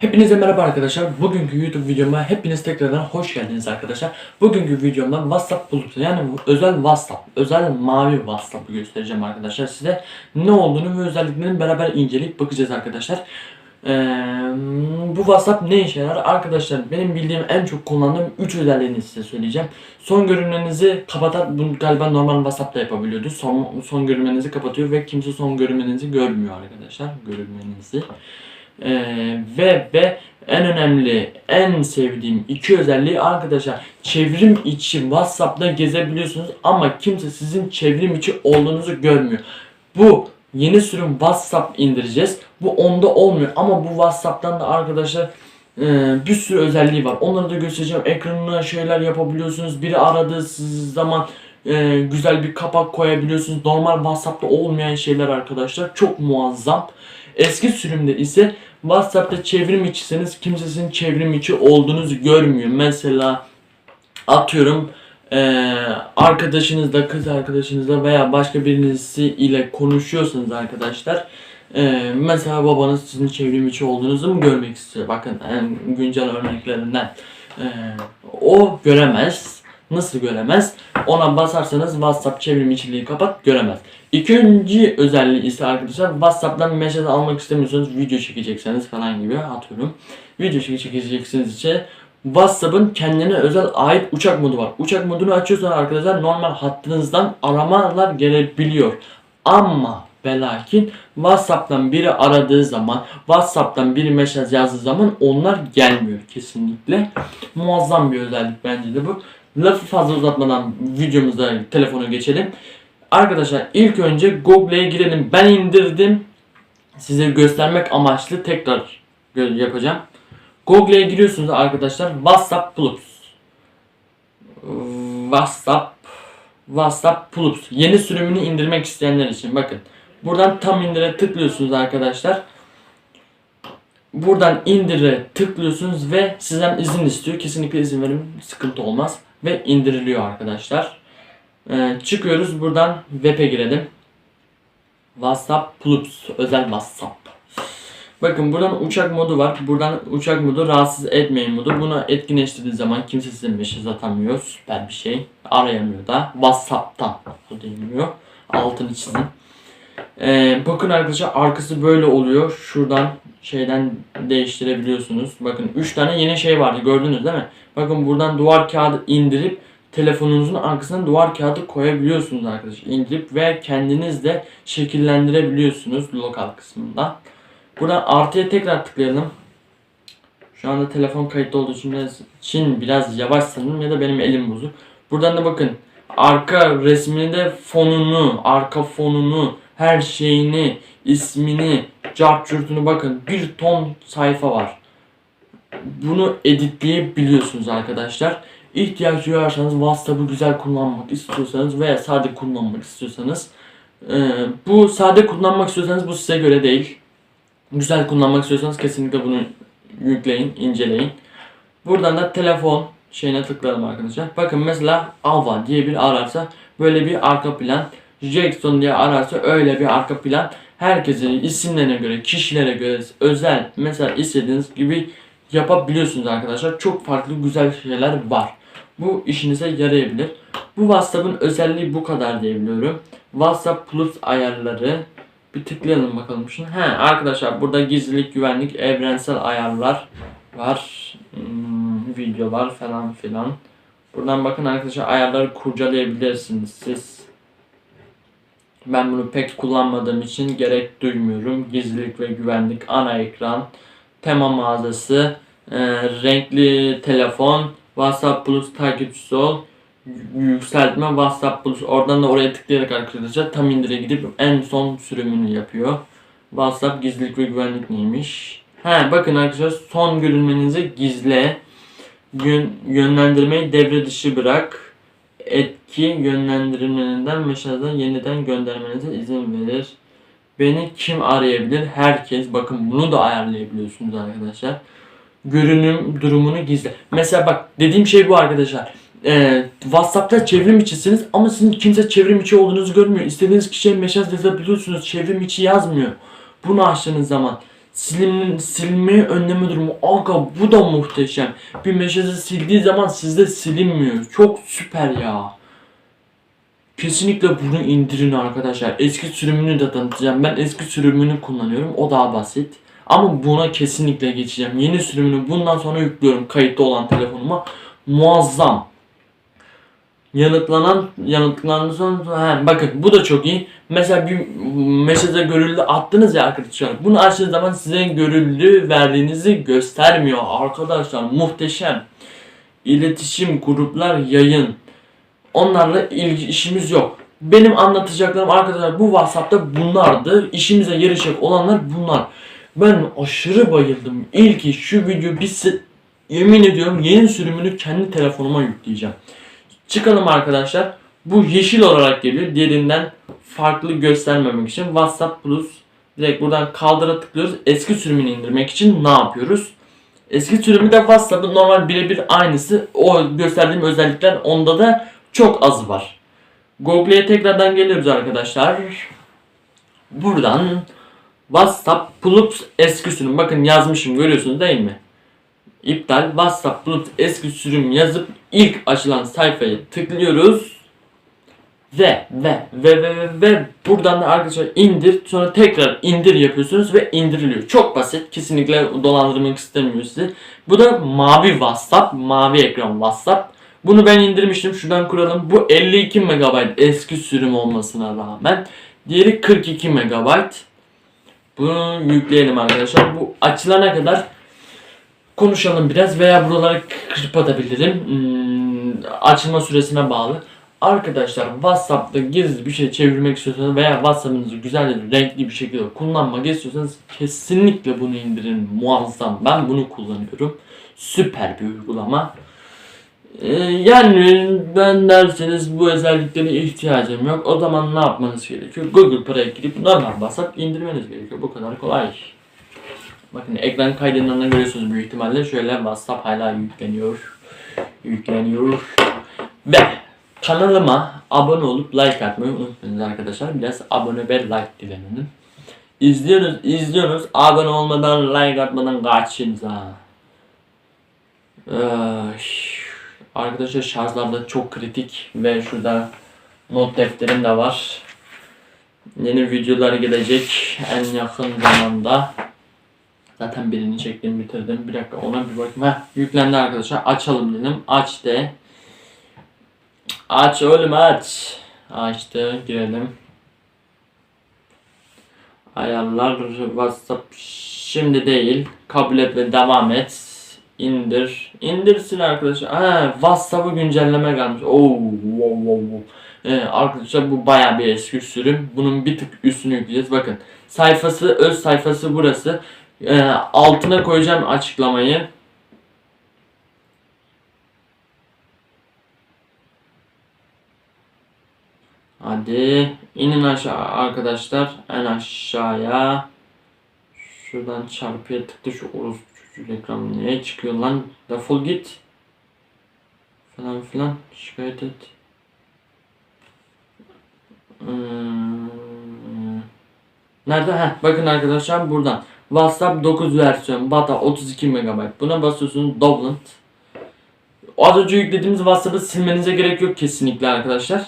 Hepinize merhaba arkadaşlar. Bugünkü YouTube videoma hepiniz tekrardan hoş geldiniz arkadaşlar. Bugünkü videomda WhatsApp bulutu yani özel WhatsApp, özel mavi WhatsApp'ı göstereceğim arkadaşlar size. Ne olduğunu ve özelliklerini beraber inceleyip bakacağız arkadaşlar. Ee, bu WhatsApp ne işe yarar? Arkadaşlar benim bildiğim en çok kullandığım 3 özelliğini size söyleyeceğim. Son görünmenizi kapatar. Bunu galiba normal WhatsApp'ta yapabiliyordu. Son, son görünmenizi kapatıyor ve kimse son görünmenizi görmüyor arkadaşlar. Görünmenizi. Ee, ve ve en önemli, en sevdiğim iki özelliği arkadaşlar çevrim içi WhatsApp'ta gezebiliyorsunuz ama kimse sizin çevrim içi olduğunuzu görmüyor. Bu yeni sürüm WhatsApp indireceğiz. Bu onda olmuyor ama bu WhatsApp'tan da arkadaşlar e, bir sürü özelliği var. Onları da göstereceğim. Ekranına şeyler yapabiliyorsunuz. Biri aradığı zaman e, güzel bir kapak koyabiliyorsunuz. Normal WhatsApp'ta olmayan şeyler arkadaşlar. Çok muazzam. Eski sürümde ise WhatsApp'ta çevrim içiseniz kimse sizin çevrim içi olduğunuzu görmüyor. Mesela atıyorum eee arkadaşınızla, kız arkadaşınızla veya başka birisi ile konuşuyorsanız arkadaşlar eee, mesela babanız sizin çevrim içi olduğunuzu mu görmek istiyor? Bakın en güncel örneklerinden. Eee, o göremez. Nasıl göremez? Ona basarsanız WhatsApp çevrim içiliği kapat göremez. İkinci özelliği ise arkadaşlar WhatsApp'tan mesaj almak istemiyorsanız video çekecekseniz falan gibi atıyorum. Video çek- çekeceksiniz için WhatsApp'ın kendine özel ait uçak modu var. Uçak modunu açıyorsanız arkadaşlar normal hattınızdan aramalar gelebiliyor. Ama ve lakin WhatsApp'tan biri aradığı zaman, WhatsApp'tan biri mesaj yazdığı zaman onlar gelmiyor kesinlikle. Muazzam bir özellik bence de bu. Lafı fazla uzatmadan videomuza telefona geçelim. Arkadaşlar ilk önce Google'e girelim. Ben indirdim. Size göstermek amaçlı tekrar yapacağım. Google'e giriyorsunuz arkadaşlar. WhatsApp Plus. WhatsApp WhatsApp Plus. Yeni sürümünü indirmek isteyenler için bakın. Buradan tam indire tıklıyorsunuz arkadaşlar. Buradan indire tıklıyorsunuz ve sizden izin istiyor. Kesinlikle izin verin. Sıkıntı olmaz. Ve indiriliyor arkadaşlar. Ee, çıkıyoruz buradan web'e girelim. WhatsApp Plus özel WhatsApp. Bakın buradan uçak modu var. Buradan uçak modu rahatsız etmeyin modu. Bunu etkinleştirdiği zaman kimse size mesaj atamıyor. Süper bir şey. Arayamıyor da. WhatsApp'tan o deniliyor. Altını çizin. Ee, bakın arkadaşlar arkası böyle oluyor. Şuradan şeyden değiştirebiliyorsunuz. Bakın 3 tane yeni şey vardı gördünüz değil mi? Bakın buradan duvar kağıdı indirip telefonunuzun arkasına duvar kağıdı koyabiliyorsunuz arkadaşlar. İndirip ve kendiniz de şekillendirebiliyorsunuz lokal kısmında. Buradan artıya tekrar tıklayalım. Şu anda telefon kayıtlı olduğu için biraz, için biraz yavaş sanırım ya da benim elim bozuk. Buradan da bakın arka resmini de fonunu, arka fonunu, her şeyini, ismini, cartçurtunu bakın bir ton sayfa var. Bunu editleyebiliyorsunuz arkadaşlar. İhtiyaç duyarsanız WhatsApp'ı güzel kullanmak istiyorsanız veya sade kullanmak istiyorsanız e, bu sade kullanmak istiyorsanız bu size göre değil. Güzel kullanmak istiyorsanız kesinlikle bunu yükleyin, inceleyin. Buradan da telefon şeyine tıklayalım arkadaşlar. Bakın mesela Ava diye bir ararsa böyle bir arka plan. Jackson diye ararsa öyle bir arka plan. Herkesin isimlerine göre, kişilere göre özel mesela istediğiniz gibi yapabiliyorsunuz arkadaşlar. Çok farklı güzel şeyler var. Bu işinize yarayabilir. Bu WhatsApp'ın özelliği bu kadar diyebiliyorum. WhatsApp Plus ayarları bir tıklayalım bakalım şunu. He arkadaşlar burada gizlilik, güvenlik, evrensel ayarlar var. Hmm, videolar falan filan. Buradan bakın arkadaşlar ayarları kurcalayabilirsiniz siz. Ben bunu pek kullanmadığım için gerek duymuyorum. Gizlilik ve güvenlik, ana ekran, tema mağazası, e, renkli telefon, WhatsApp Plus takipçisi ol, yükseltme WhatsApp Plus. Oradan da oraya tıklayarak arkadaşlar tam indire gidip en son sürümünü yapıyor. WhatsApp gizlilik ve güvenlik neymiş? He bakın arkadaşlar son görünmenizi gizle. Yön, yönlendirmeyi devre dışı bırak. Etki yönlendirmelerinden mesajdan yeniden göndermenize izin verir. Beni kim arayabilir? Herkes. Bakın bunu da ayarlayabiliyorsunuz arkadaşlar. Görünüm durumunu gizle. Mesela bak dediğim şey bu arkadaşlar. Ee, WhatsApp'ta çevrim içisiniz ama sizin kimse çevrim içi olduğunuzu görmüyor. İstediğiniz kişiye mesaj yazabiliyorsunuz. Çevrim içi yazmıyor. Bunu açtığınız zaman silim, silmeyi önleme durumu. Aga bu da muhteşem. Bir mesajı sildiği zaman sizde silinmiyor. Çok süper ya. Kesinlikle bunu indirin arkadaşlar. Eski sürümünü de tanıtacağım. Ben eski sürümünü kullanıyorum. O daha basit. Ama buna kesinlikle geçeceğim. Yeni sürümünü bundan sonra yüklüyorum kayıtlı olan telefonuma. Muazzam. Yanıtlanan yanıtlandı sonra he, bakın bu da çok iyi. Mesela bir mesaja görüldü attınız ya arkadaşlar. Bunu açtığınız zaman size görüldü verdiğinizi göstermiyor arkadaşlar. Muhteşem. İletişim, gruplar, yayın. Onlarla ilgi işimiz yok. Benim anlatacaklarım arkadaşlar bu WhatsApp'ta bunlardı. İşimize yarayacak olanlar bunlar. Ben aşırı bayıldım. İlki şu video bitsin. Yemin ediyorum yeni sürümünü kendi telefonuma yükleyeceğim. Çıkalım arkadaşlar. Bu yeşil olarak geliyor. Diğerinden farklı göstermemek için WhatsApp Plus direkt buradan kaldıra tıklıyoruz. Eski sürümünü indirmek için ne yapıyoruz? Eski sürümü de WhatsApp'ın normal birebir aynısı. O gösterdiğim özellikler onda da çok az var. Google'ye tekrardan geliyoruz arkadaşlar. Buradan WhatsApp Plus eski sürüm. Bakın yazmışım görüyorsunuz değil mi? İptal WhatsApp Plus eski sürüm yazıp ilk açılan sayfayı tıklıyoruz. Ve ve ve ve ve, ve buradan da arkadaşlar indir sonra tekrar indir yapıyorsunuz ve indiriliyor. Çok basit. Kesinlikle dolandırmak istemiyor sizi. Bu da mavi WhatsApp, mavi ekran WhatsApp. Bunu ben indirmiştim. Şuradan kuralım. Bu 52 MB eski sürüm olmasına rağmen. Diğeri 42 MB. Bunu yükleyelim arkadaşlar. Bu açılana kadar konuşalım biraz veya buraları kırpatabilirim. Hmm, açılma süresine bağlı. Arkadaşlar WhatsApp'ta gizli bir şey çevirmek istiyorsanız veya WhatsApp'ınızı güzel renkli bir şekilde kullanmak istiyorsanız kesinlikle bunu indirin. Muazzam. Ben bunu kullanıyorum. Süper bir uygulama. Ee, yani ben derseniz bu özelliklere ihtiyacım yok. O zaman ne yapmanız gerekiyor? Google Play'e girip normal WhatsApp indirmeniz gerekiyor. Bu kadar kolay. Bakın ekran kaydından da görüyorsunuz büyük ihtimalle. Şöyle WhatsApp hala yükleniyor. Yükleniyor. Ve kanalıma abone olup like atmayı unutmayın arkadaşlar. Biraz abone ve like dilenin. İzliyorsunuz, izliyorsunuz. Abone olmadan, like atmadan kaçınız ha. Ay, Arkadaşlar şarjlarda çok kritik ve şurada not defterim de var. Yeni videolar gelecek en yakın zamanda. Zaten birini çektim bitirdim. Bir dakika ona bir bakayım. Heh, yüklendi arkadaşlar. Açalım dedim. Aç de. Aç oğlum aç. Açtı. Girelim. Ayarlar WhatsApp şimdi değil. Kabul et ve devam et. İndir. İndirsin arkadaşlar. Ha, WhatsApp'ı güncelleme gelmiş. Oo, wow, wow, wow. Ee, arkadaşlar bu baya bir eski sürüm. Bunun bir tık üstünü yükleyeceğiz. Bakın sayfası, öz sayfası burası. Ee, altına koyacağım açıklamayı. Hadi inin aşağı arkadaşlar. En aşağıya. Şuradan çarpıya tıkla şu orospu çocuğu ekran niye çıkıyor lan? Defol git. Falan filan şikayet et. Hmm. Nerede? Heh, bakın arkadaşlar buradan. WhatsApp 9 versiyon. Bata 32 MB. Buna basıyorsunuz Doublet. Az önce yüklediğimiz WhatsApp'ı silmenize gerek yok kesinlikle arkadaşlar.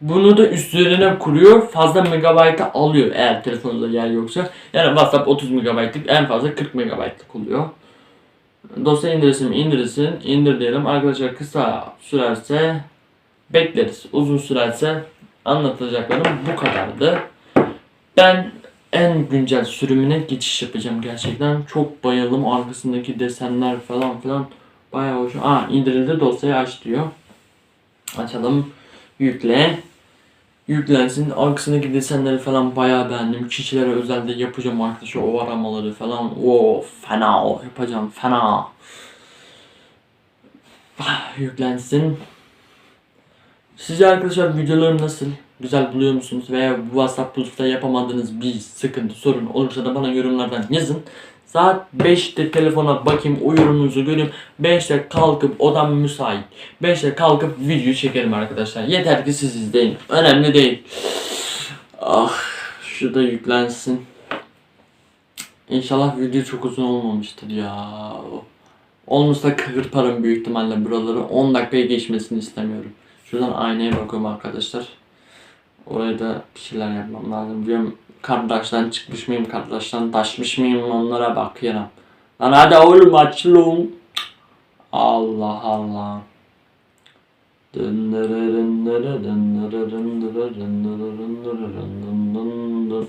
Bunu da üstlerine kuruyor. Fazla megabaytı alıyor eğer telefonunuzda yer yoksa. Yani WhatsApp 30 megabaytlık en fazla 40 megabaytlık oluyor. Dosya indirirsin indirirsin. indir diyelim. Arkadaşlar kısa sürerse bekleriz. Uzun sürerse anlatacaklarım bu kadardı. Ben en güncel sürümüne geçiş yapacağım gerçekten. Çok bayıldım. Arkasındaki desenler falan filan bayağı hoş. Aa indirildi dosyayı aç diyor. Açalım. Yükle. Yüklensin. Arkasındaki desenleri falan bayağı beğendim. Kişilere özelde yapacağım arkadaşlar o aramaları falan. O fena yapacağım fena. Ah, Yüklensin. Sizce arkadaşlar videolarım nasıl? Güzel buluyor musunuz? Veya bu WhatsApp Plus'ta yapamadığınız bir sıkıntı, sorun olursa da bana yorumlardan yazın. Saat 5'te telefona bakayım, o yorumunuzu göreyim. 5'te kalkıp odam müsait. 5'te kalkıp video çekerim arkadaşlar. Yeter ki siz izleyin. Önemli değil. Ah, şu da yüklensin. İnşallah video çok uzun olmamıştır ya. Olmuşsa kırparım büyük ihtimalle buraları. 10 dakikaya geçmesini istemiyorum. Şuradan aynaya bakıyorum arkadaşlar. Oraya da bir şeyler yapmam lazım. Diyorum kardeşten çıkmış mıyım, kardeşten taşmış mıyım onlara bakıyorum. Lan hadi oğlum açılın. Allah Allah.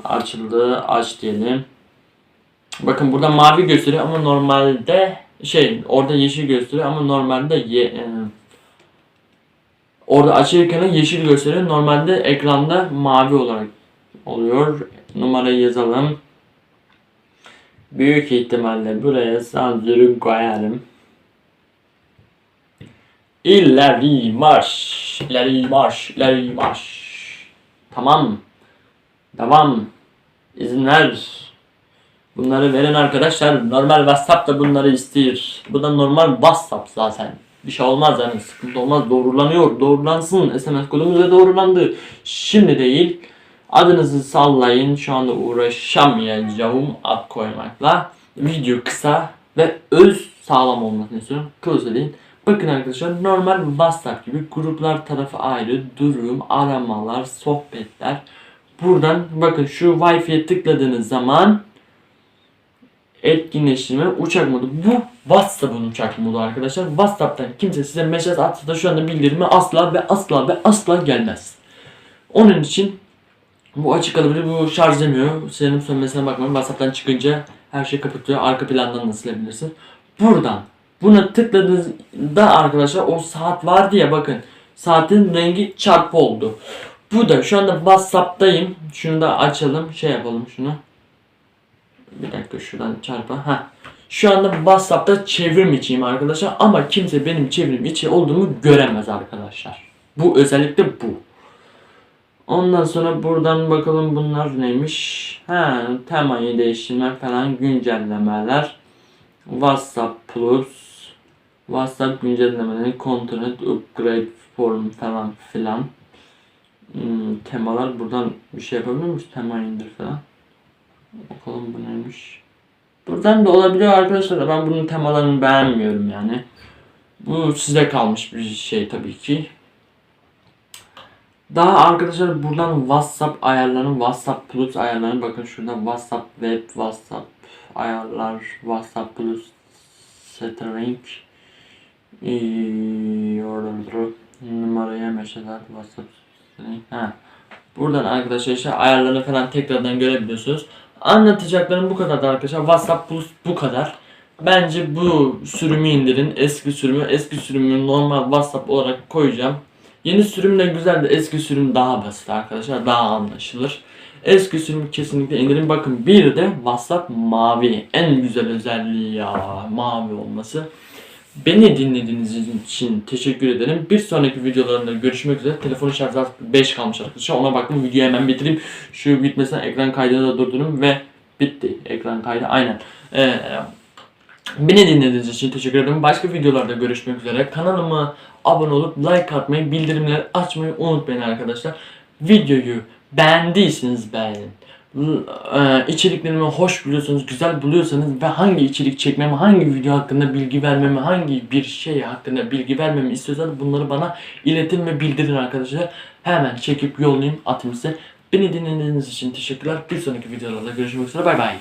Açıldı. Aç diyelim. Bakın burada mavi gösteriyor ama normalde şey orada yeşil gösteriyor ama normalde ye, orada açılırken yeşil gösteriyor. Normalde ekranda mavi olarak oluyor. Numarayı yazalım. Büyük ihtimalle buraya sansürü koyarım. İleri marş, ileri marş, ileri marş. Tamam. Devam. İzinler. Bunları verin arkadaşlar. Normal WhatsApp da bunları istiyor. Bu da normal WhatsApp zaten. Bir şey olmaz yani sıkıntı olmaz. Doğrulanıyor. Doğrulansın. SMS kodumuz da doğrulandı. Şimdi değil. Adınızı sallayın. Şu anda uğraşamayacağım ad koymakla. Video kısa ve öz sağlam olmasını istiyorum. Close deyin. Bakın arkadaşlar normal WhatsApp gibi gruplar tarafı ayrı, durum, aramalar, sohbetler. Buradan bakın şu Wi-Fi'ye tıkladığınız zaman etkinleştirme uçak modu. Bu WhatsApp'ın uçak modu arkadaşlar. WhatsApp'tan kimse size mesaj atsa da şu anda bildirimi asla ve asla ve asla gelmez. Onun için bu açık kalabilir, bu şarj demiyor. Senin sönmesine bakmayın. WhatsApp'tan çıkınca her şey kapatıyor. Arka plandan da silebilirsin. Buradan buna tıkladığınızda arkadaşlar o saat vardı ya bakın. Saatin rengi çarpı oldu. Bu da şu anda WhatsApp'tayım. Şunu da açalım. Şey yapalım şunu. Bir dakika şuradan çarpa. Ha. Şu anda WhatsApp'ta çevrim içiyim arkadaşlar ama kimse benim çevrim içi olduğumu göremez arkadaşlar. Bu özellikle bu. Ondan sonra buradan bakalım bunlar neymiş. Ha, temayı değiştirme falan güncellemeler. WhatsApp Plus. WhatsApp güncellemeleri, content upgrade form falan filan. Hmm, temalar buradan bir şey yapabiliyor muyuz? Tema indir falan. Bakalım bu neymiş. Buradan da olabiliyor arkadaşlar. Ben bunun temalarını beğenmiyorum yani. Bu size kalmış bir şey tabii ki. Daha arkadaşlar buradan WhatsApp ayarlarını, WhatsApp Plus ayarlarını bakın şurada WhatsApp Web, WhatsApp ayarlar, WhatsApp Plus Setting ee, orada numaraya mesaj at, WhatsApp. Ha. Buradan arkadaşlar işte ayarlarını falan tekrardan görebiliyorsunuz. Anlatacaklarım bu kadar arkadaşlar. WhatsApp Plus bu kadar. Bence bu sürümü indirin. Eski sürümü, eski sürümü normal WhatsApp olarak koyacağım. Yeni sürüm de güzel de eski sürüm daha basit arkadaşlar. Daha anlaşılır. Eski sürümü kesinlikle indirin. Bakın bir de WhatsApp mavi. En güzel özelliği ya mavi olması. Beni dinlediğiniz için teşekkür ederim. Bir sonraki videolarında görüşmek üzere. Telefonu şarjı 5 kalmış arkadaşlar. Ona baktım videoyu hemen bitireyim. Şu bitmesine ekran kaydını da durdurun ve bitti. Ekran kaydı aynen. Ee, beni dinlediğiniz için teşekkür ederim. Başka videolarda görüşmek üzere. Kanalıma abone olup like atmayı, bildirimleri açmayı unutmayın arkadaşlar. Videoyu beğendiyseniz beğenin. E, içeriklerimi hoş buluyorsanız, güzel buluyorsanız ve hangi içerik çekmemi, hangi video hakkında bilgi vermemi, hangi bir şey hakkında bilgi vermemi istiyorsanız bunları bana iletin ve bildirin arkadaşlar. Hemen çekip yollayayım atayım size. Beni dinlediğiniz için teşekkürler. Bir sonraki videolarda görüşmek üzere. Bay bay.